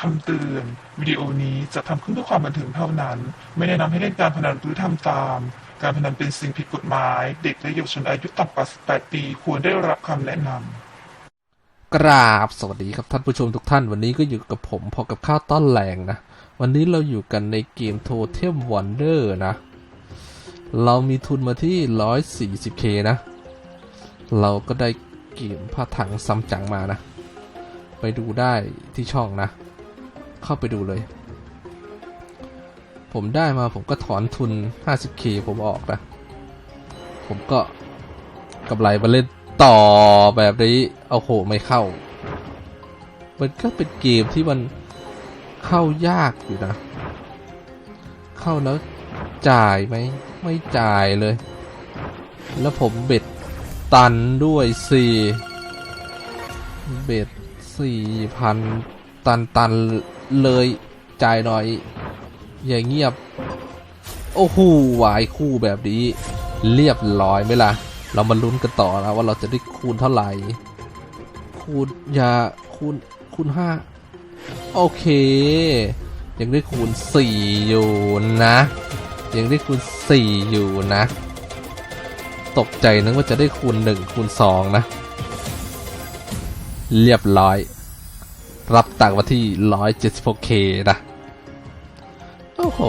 คำเตือน วิดีโอนี้จะทำขึ้นเพื่อความบันเทิงเท่านั้น ไม่แนะนำให้เล่นการพนันหรือทำตาม การพนันเป็นสิ่งผิดกฎหมาย เด็กและเยาวชนอายุต่ำกว่า 18 ปีควรได้รับคำแนะนำกราบสวัสดีครับท่านผู้ชมทุกท่าน วันนี้ก็อยู่กับผมพอกับข้าวต้อนแรงนะ วันนี้เราอยู่กันในเกม Totem Wonder นะ เรามีทุนมาที่ 140k นะ เราก็ได้เกมผ้าถังซัมจังมานะ ไปดูได้ที่ช่องนะ เข้าไปดูเลย ผมได้มาผมก็ถอนทุน 50k ผมออกนะ ผมก็กำไรมาเล่นต่อแบบนี้เอาโหไม่เข้า มันก็เป็นเกมที่มันเข้ายากอยู่นะ เข้าแล้วจ่ายไหมไม่จ่ายเลย แล้วผมเบ็ดตันด้วยสี่เบ็ดสี่พันตันตัน เลยจ่ายหน่อย อย่างเงียบ โอ้โหวายคู่แบบนี้ เรียบร้อยไหมล่ะ เรามาลุ้นกันต่อนะว่าเราจะได้คูณเท่าไหร่ คูณอย่าคูณคูณห้าโอเค ยังได้คูณสี่อยู่นะ ยังได้คูณสี่อยู่นะ ตกใจนึกว่าจะได้คูณหนึ่งคูณสองนะ เรียบร้อย รับตังค์มาที่ร้อยเจ็ดสิบเคนะ โอ้โห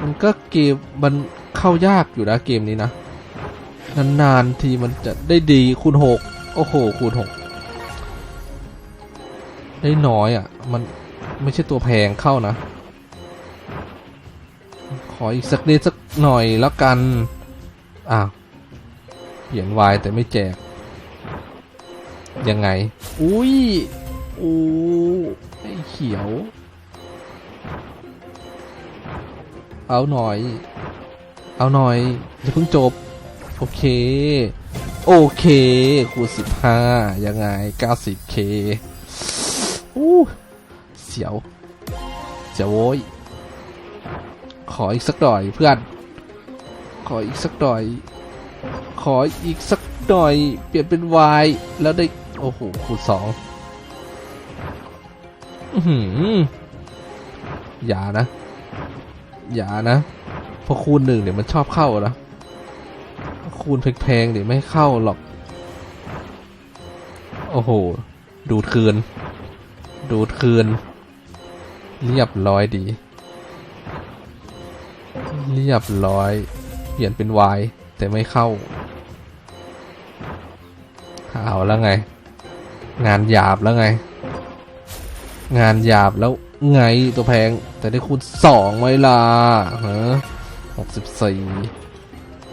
มันก็เกมมันเข้ายากอยู่นะเกมนี้นะ นานๆทีมันจะได้ดีคูณหกโอ้โห คูณหกได้น้อยอะ่ะ มันไม่ใช่ตัวแพงเข้านะ ขออีกสักนิดสักหน่อยแล้วกัน อ้าวเปลี่ยนวายแต่ไม่แจก ยังไง อุ้ยอู้ไอ้เขียว เอาหน่อย เอาหน่อย อย่าเพิ่งจบ โอเค โอเค คูณสิบห้ายังไงเก้าสิบเคอู้เสียว เสียวโว้ย ขออีกสักหน่อยเพื่อน ขออีกสักหน่อย ขออีกสักหน่อย เปลี่ยนเป็นวายแล้วได้ โอ้โหคูณสองอื้อย่านะ อย่านะพอคูณหนึ่งเดี๋ยวมันชอบเข้านะคูณแพงๆเดี๋ยวไม่เข้าหรอก โอ้โห ดูดคืน ดูดคืน เรียบร้อยดี เรียบร้อย เปลี่ยนเป็นวายแต่ไม่เข้า เอาแล้วไง งานหยาบแล้วไง งานหยาบแล้วไงตัวแพง แต่ได้คูณสองไว้ล่ะฮะหกสิบสี่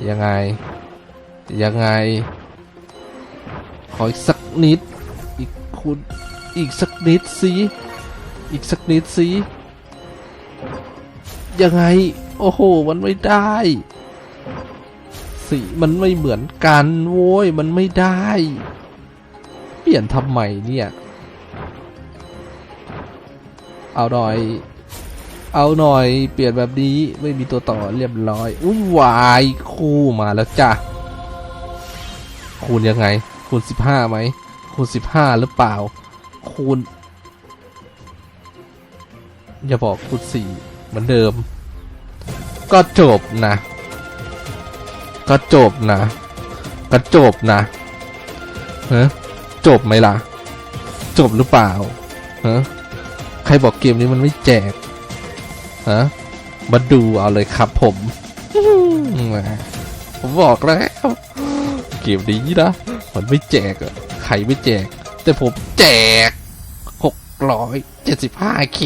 ยังไง ยังไง ขออีกสักนิด อีกคูณอีกสักนิดสิอีกสักนิดสิยังไง โอ้โห มันไม่ได้ สีมันไม่เหมือนกันโว้ย มันไม่ได้ ปลี่ยนทำไมเนี่ย เอาหน่อย เอาหน่อย เปลี่ยนแบบนี้ไม่มีตัวต่อเรียบร้อย อุ้ยวายคู่มาแล้วจ้ะ คูณยังไง คูณสิบห้าไหม คูณสิบห้าหรือเปล่า คูณ อย่าบอกคูณสี่เหมือนเดิม ก็จบนะ ก็จบนะ ก็จบนะเฮ้ จบไหมล่ะ จบหรือเปล่าฮะใครบอกเกมนี้มันไม่แจกฮะมาดูเอาเลยครับผมผมบอกแล้วเกมนี้นะมันไม่แจกอะใครไม่แจก แต่ผมแจกหกร้อยเจ็ดสิบห้าเค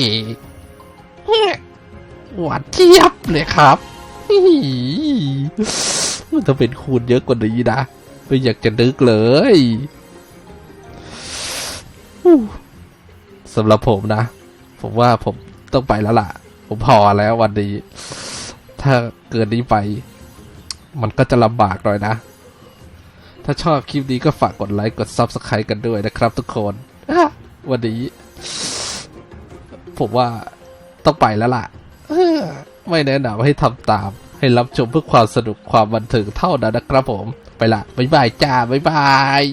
หวานเทียบเลยครับมันต้องเป็นคูณเยอะกว่านี้นะไม่อยากจะนึกเลยอู้ สำหรับผมนะ ผมว่าผมต้องไปแล้วล่ะ ผมพอแล้ววันนี้ ถ้าเกินนี้ไป มันก็จะลำบากหน่อยนะ ถ้าชอบคลิปนี้ก็ฝากกดไลค์กด Subscribe กันด้วยนะครับทุกคนวันนี้ ผมว่าต้องไปแล้วล่ะไม่แนะนำให้ทำตาม ให้รับชมเพื่อความสนุกความบันเทิงเท่านั้นนะครับผม ไปละ บ๊ายบายจ้า บ๊ายบาย